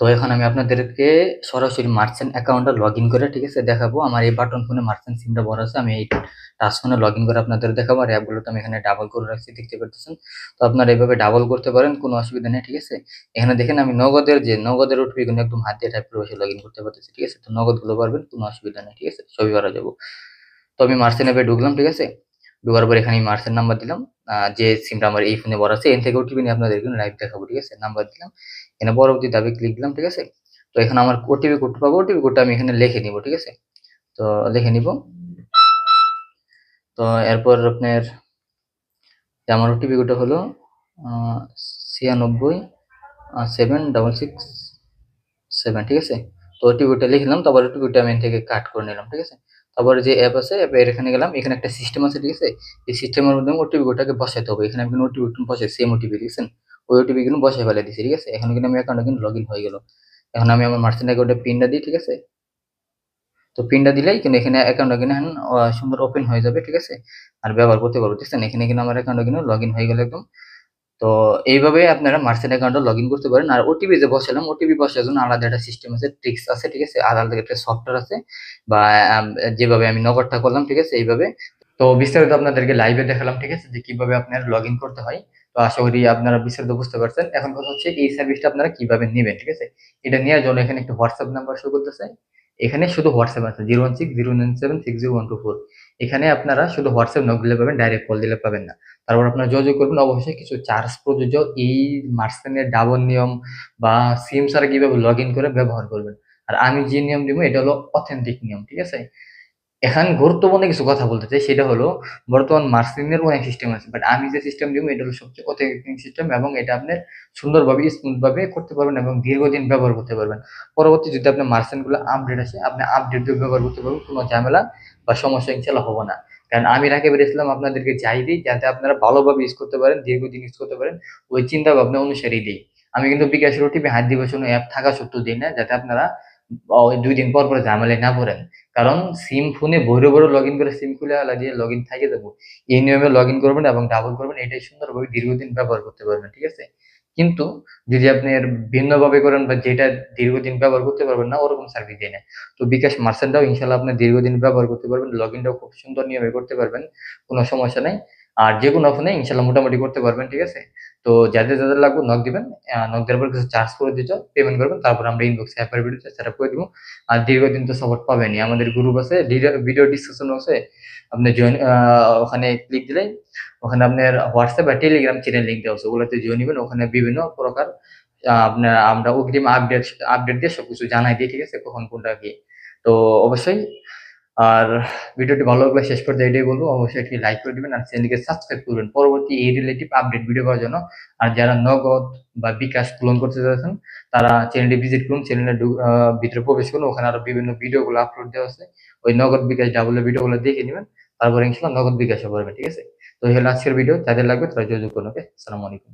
তো এখন আমি আপনাদেরকে সরাসরি মার্চেন্ট অ্যাকাউন্টে লগ ইন করে, ঠিক আছে, দেখাবো। আমার এই বাটন ফোনে মার্চেন্ট সিমটা বড় আছে, আমি এই টাচ ফোনে লগ ইন করে আপনাদের দেখাবো। আর অ্যাপগুলো তো আমি এখানে ডাবল করে রাখছি, দেখতে পারতেছেন? তো আপনারা এইভাবে ডাবল করতে পারেন, কোনো অসুবিধা নেই, ঠিক আছে? এখানে দেখেন আমি নগদের যে, নগদের ওটিপি কিন্তু একদম হাত টাইপ করে বসে লগ ইন করতে পারতেছি, ঠিক আছে? তো নগদগুলো পারবেন, কোনো অসুবিধা নেই, ঠিক আছে? সবই করা যাব। তো আমি মার্চেন্ট অ্যাপে ঢুকলাম, ঠিক আছে? ঢোকার পর এখানে মার্চেন্ট নাম্বার দিলাম। যে সিমটা আমার এই ফোনে বড় আছে এন থেকে ওটিপি নিয়ে আপনাদেরকে লাইভ দেখাবো, ঠিক আছে? নাম্বার দিলাম। এখানে পরবর্তী দাবি ক্লিক দিলাম, ঠিক আছে? তো এখানে আমার ওটিপি কোড পাবো ওটিপি কোডটা আমি এখানে লিখে নিব, ঠিক আছে? তো লিখে নিব। তো এরপর আপনার আমার ওটিপি কোডটা হলো ছিয়ানব্বই সেভেন ডাবল সিক্স সেভেন ঠিক আছে? তো ওটিপি কোডটা লিখলাম, তারপর ওটিপি কোডটা আমি থেকে কাট করে নিলাম, ঠিক আছে? তারপরে যে অ্যাপ আছে অ্যাপের এখানে গেলাম, এখানে একটা সিস্টেম আছে, ঠিক আছে? এই সিস্টেমের মধ্যে ওটিপি কোডটাকে বসাইতে হবে। এখানে আমি ওটিপি বসাই সেম ওটিপি দেখছেন ওই ওটিপি কিন্তু বসাই ফেলে দিছি ঠিক আছে? এখন কিন্তু আমি অ্যাকাউন্টে কিন্তু লগ ইন হয়ে গেল। এখন আমি আমার মার্চেন্ট অ্যাকাউন্টে পিনটা দিই, ঠিক আছে? তো পিনটা দিলেই কিন্তু এখানে অ্যাকাউন্টটা কিন্তু এখন সুন্দর ওপেন হয়ে যাবে, ঠিক আছে? আর ব্যবহার করতে পারব, ঠিক আছে? এখানে কিন্তু আমার অ্যাকাউন্টে কিন্তু লগ ইন হয়ে গেল একদম। তো এইভাবে আপনারা মার্চেন্ট অ্যাকাউন্টে লগ ইন করতে পারেন। আর ওটিপি যে বসালাম ওটিপি বসার জন্য আলাদা একটা সিস্টেম আছে ট্রিক্স আছে, ঠিক আছে? আলাদা একটা সফটওয়্যার আছে, বা যেভাবে আমি নগদটা করলাম, ঠিক আছে? এইভাবে। তো বিস্তারিত আপনাদেরকে লাইভে দেখালাম, ঠিক আছে? যে কীভাবে আপনার লগ ইন করতে হয়। তো আশা করি আপনারা বিস্তারিত বুঝতে পারছেন। এখন কথা হচ্ছে এই সার্ভিসটা আপনারা কীভাবে নেবেন, ঠিক আছে? এটা নেওয়ার জন্য এখানে একটা হোয়াটসঅ্যাপ নাম্বার শো করতেছে। এখানে শুধু হোয়াটসঅ্যাপ আছে zero one six zero nine seven six zero one two four এখানে আপনারা শুধু হোয়াটসঅ্যাপ নক দিলে পাবেন ডাইরেক্ট কল দিলে পাবেন না। তারপর আপনারা যোগাযোগ করবেন, অবশ্যই কিছু চার্জ প্রযোজ্য। এই মার্সেনের ডাবল নিয়ম বা সিম ছাড়া কীভাবে লগ ইন করে ব্যবহার করবেন। আর আমি যে নিয়ম দিব, এটা হলো অথেন্টিক নিয়ম, ঠিক আছে? এখন গুরুত্বপূর্ণ কিছু কথা বলতে চাই, সেটা হলো বর্তমান মার্সিনের অনেক সিস্টেম আছে। বাট আমি যে সিস্টেম দিব, এটা হলো সবচেয়ে অথেন্টিক সিস্টেম এবং এটা আপনার সুন্দরভাবে স্মুথ ভাবে করতে পারবেন এবং দীর্ঘদিন ব্যবহার করতে পারবেন। পরবর্তী যদি আপনার মার্সেনগুলো আপডেট আসে, আপনি আপডেট দিয়ে ব্যবহার করতে পারবেন, কোনো ঝামেলা বা সমস্যা ইনশাল্লাহ হবে না। কারণ আমি রাকিবের বেরিয়েছিলাম আপনাদেরকে চাই দিই, যাতে আপনারা ভালোভাবে ইউজ করতে পারেন, দীর্ঘদিন ইউজ করতে পারেন, ওই চিন্তা ভাবনা অনুসারেই দিই। আমি কিন্তু বিকাশের ওটিপি হাত দিবস অ্যাপ থাকা সত্ত্বেও দিই না, যাতে আপনারা দুই দিন পর পর ঝামেলায় না পড়েন কারণ সিম ফোনে বড় বড় লগ ইন করে সিম খুলে আলা দিয়ে লগ ইন থাকে যাব। এই নিয়মে লগ ইন করবেন এবং ডাবল করবেন এটাই সুন্দরভাবে দীর্ঘদিন ব্যবহার করতে পারবেন ঠিক আছে? কিন্তু যদি আপনি এর ভিন্নভাবে করেন বা যেটা দীর্ঘদিন ব্যবহার করতে পারবেন না, ওরকম সার্ভিস দেয় না তো বিকাশ মার্সেন্টটাও ইনশাল্লাহ আপনি দীর্ঘদিন ব্যবহার করতে পারবেন লগ ইনটাও খুব সুন্দর নিয়মে করতে পারবেন। কোনো সমস্যা নাই। আর যে কোনো ফোনে ইনশাল্লাহ মোটামুটি করতে পারবেন, ঠিক আছে? তো যাদের যাদের লাগবে নক দিবেন নক দেওয়ার পর কিছু চার্জ করে দিতে পেমেন্ট করবেন, তারপর আমরা ইনবক্সে অ্যাপের ভিডিওতে সেট করে দিব। আর দীর্ঘদিন তো সাপোর্ট পাবেনই। আমাদের গ্রুপ আছে ভিডিও ডিসকাশন আছে, আপনি জয়েন ওখানে ক্লিক দিলেই, ওখানে আপনার হোয়াটসঅ্যাপ বা টেলিগ্রাম চ্যানেল লিঙ্ক দেওয়া আছে, ওগুলোতে জয়েন নেবেন ওখানে বিভিন্ন প্রকার আপনার, আমরা অগ্রিম আপডেট আপডেট দিয়ে সবকিছু জানাই দিই, ঠিক আছে, কখন কোনটা কি। তো অবশ্যই আর ভিডিওটি ভালো লাগলে শেষ পর্যন্ত এটাই বলব, অবশ্যই একটি লাইক করে দিবেন আর চ্যানেলকে সাবস্ক্রাইব করবেন। পরবর্তী এই রিলেটিভ আপডেট ভিডিও পাওয়ার জন্য আর যারা নগদ বা বিকাশ পূরণ করতে চাচ্ছেন তারা চ্যানেলটি ভিজিট করুন চ্যানেলের ভিতরে প্রবেশ করুন, ওখানে আরও বিভিন্ন ভিডিওগুলো আপলোড দেওয়া আছে। ওই নগদ বিকাশ ডাবল ভিডিওগুলো দেখে নেবেন, তারপর ইনশাল্লাহ নগদ বিকাশও করবেন ঠিক আছে? তো হলো আজকের ভিডিও যাদের লাগবে তারা যোগাযোগ করুন, ওকে? আসসালামু আলাইকুম।